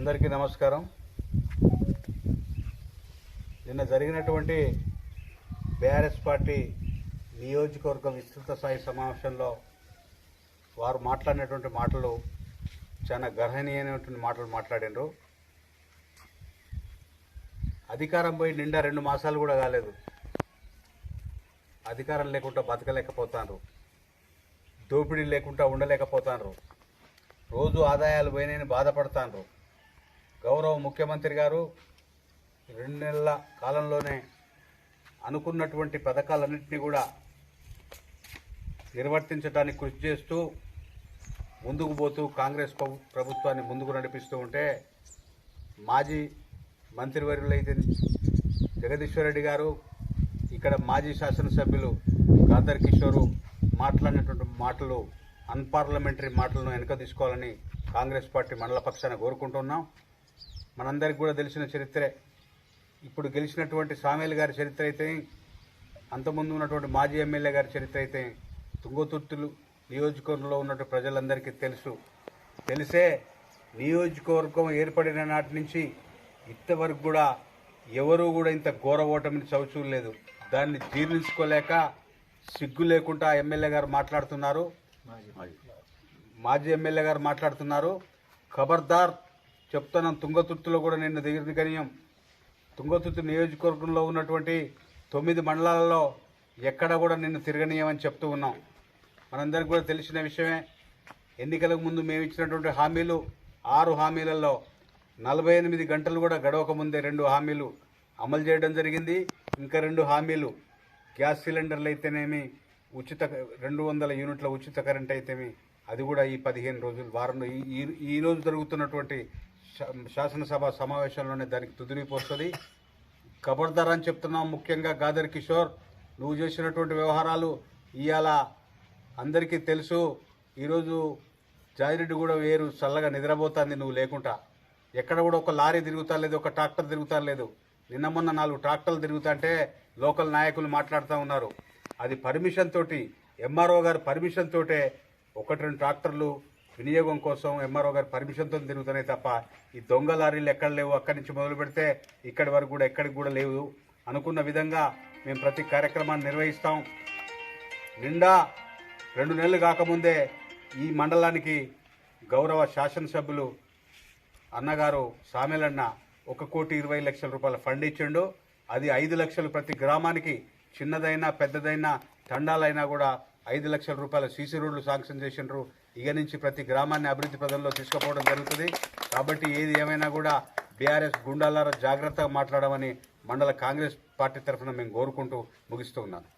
అందరికీ నమస్కారం. నిన్న జరిగినటువంటి బీఆర్ఎస్ పార్టీ నియోజకవర్గ విస్తృత స్థాయి సమావేశంలో వారు మాట్లాడినటువంటి మాటలు చాలా గర్హనీయమైనటువంటి మాటలు మాట్లాడినారు. అధికారం పోయి నిండా రెండు మాసాలు కూడా కాలేదు. అధికారం లేకుండా బతకలేకపోతాను దోపిడీ లేకుండా ఉండలేకపోతాను రోజు ఆదాయాలు పోయినాయని బాధపడతాండ్రు గౌరవ ముఖ్యమంత్రి గారు రెండు నెలల కాలంలోనే అనుకున్నటువంటి పథకాలన్నింటినీ కూడా నిర్వర్తించడానికి కృషి చేస్తూ ముందుకు పోతూ కాంగ్రెస్ ప్రభుత్వాన్ని ముందుకు నడిపిస్తూ ఉంటే మాజీ మంత్రివర్యులైతే జగదీశ్వరరెడ్డి గారు ఇక్కడ మాజీ శాసనసభ్యులు గాదర్ కిషోరు మాట్లాడినటువంటి మాటలు అన్పార్లమెంటరీ మాటలను వెనక తీసుకోవాలని కాంగ్రెస్ పార్టీ మండల పక్షాన కోరుకుంటున్నాం. మనందరికి కూడా తెలిసిన చరిత్రే. ఇప్పుడు గెలిచినటువంటి సామేల్ గారి చరిత్ర అయితే అంతకుముందు ఉన్నటువంటి మాజీ ఎమ్మెల్యే గారి చరిత్ర అయితే తుంగతుర్తులు నియోజకవర్గంలో ఉన్నటువంటి ప్రజలందరికీ తెలుసు. తెలిసే నియోజకవర్గం ఏర్పడిన నాటి నుంచి ఇంతవరకు కూడా ఎవరూ కూడా ఇంత ఘోర ఓటమిని చవిచూడలేదు. దాన్ని జీర్ణించుకోలేక సిగ్గు లేకుండా ఎమ్మెల్యే గారు మాట్లాడుతున్నారు. మాజీ. ఎమ్మెల్యే గారు మాట్లాడుతున్నారు. ఖబర్దార్ చెప్తున్నాం తుంగతుర్తిలో కూడా నిన్న దిగిన గణ్యం తుంగతుర్తి నియోజకవర్గంలో ఉన్నటువంటి తొమ్మిది మండలాలలో ఎక్కడ కూడా నిన్ను తిరగనీయమని చెప్తూ ఉన్నాం. మనందరికీ కూడా తెలిసిన విషయమే ఎన్నికలకు ముందు మేము ఇచ్చినటువంటి హామీలు ఆరు హామీలలో నలభై ఎనిమిది గంటలు కూడా గడవక ముందే రెండు హామీలు అమలు చేయడం జరిగింది. ఇంకా రెండు హామీలు గ్యాస్ సిలిండర్లు అయితేనేమి ఉచిత రెండు వందల యూనిట్ల ఉచిత కరెంట్ అయితేమి అది కూడా ఈ పదిహేను రోజులు వారంలో ఈ- ఈ రోజు జరుగుతున్నటువంటి శాసనసభ సమావేశంలోనే దానికి తుదిరిపోతుంది ఖబర్దార్ అని చెప్తున్నాం ముఖ్యంగా గాదర్ కిషోర్. నువ్వు చేసినటువంటి వ్యవహారాలు ఇవాళ అందరికీ తెలుసు. ఈరోజు జాజిరెడ్డి కూడా వేరు చల్లగా నిద్రపోతుంది నువ్వు లేకుండా. ఎక్కడ కూడా ఒక లారీ తిరుగుతా లేదు ఒక ట్రాక్టర్ తిరుగుతా లేదు. నిన్న మొన్న నాలుగు ట్రాక్టర్లు తిరుగుతుంటే లోకల్ నాయకులు మాట్లాడుతూ ఉన్నారు. అది పర్మిషన్ తోటి ఎంఆర్ఓ గారు పర్మిషన్ తోటే ఒకటి రెండు ట్రాక్టర్లు వినియోగం కోసం ఎంఆర్ఓ గారి పర్మిషన్తో తిరుగుతున్నాయి తప్ప ఈ దొంగ లారీలు ఎక్కడ లేవు? అక్కడి నుంచి మొదలు పెడితే ఇక్కడి వరకు కూడా ఎక్కడికి కూడా లేవు. అనుకున్న విధంగా మేము ప్రతి కార్యక్రమాన్ని నిర్వహిస్తాం. నిండా రెండు నెలలు కాకముందే ఈ మండలానికి గౌరవ శాసనసభ్యులు అన్నగారు సామెలన్న ఒక కోటి ఇరవై లక్షల రూపాయల ఫండ్ ఇచ్చిండు. అది ఐదు లక్షలు ప్రతి గ్రామానికి చిన్నదైనా పెద్దదైనా తండాలైనా కూడా ఐదు లక్షల రూపాయల సీసీ రోడ్లు శాంక్షన్ చేసిండ్రు. ఇక నుంచి ప్రతి గ్రామాన్ని అభివృద్ధి పదంలో తీసుకుపోవడం జరుగుతుంది. కాబట్టి ఏది ఏమైనా కూడా బీఆర్ఎస్ గుండాలారా జాగ్రత్తగా మాట్లాడమని మండల కాంగ్రెస్ పార్టీ తరఫున మేము కోరుకుంటూ ముగిస్తూ ఉన్నాను.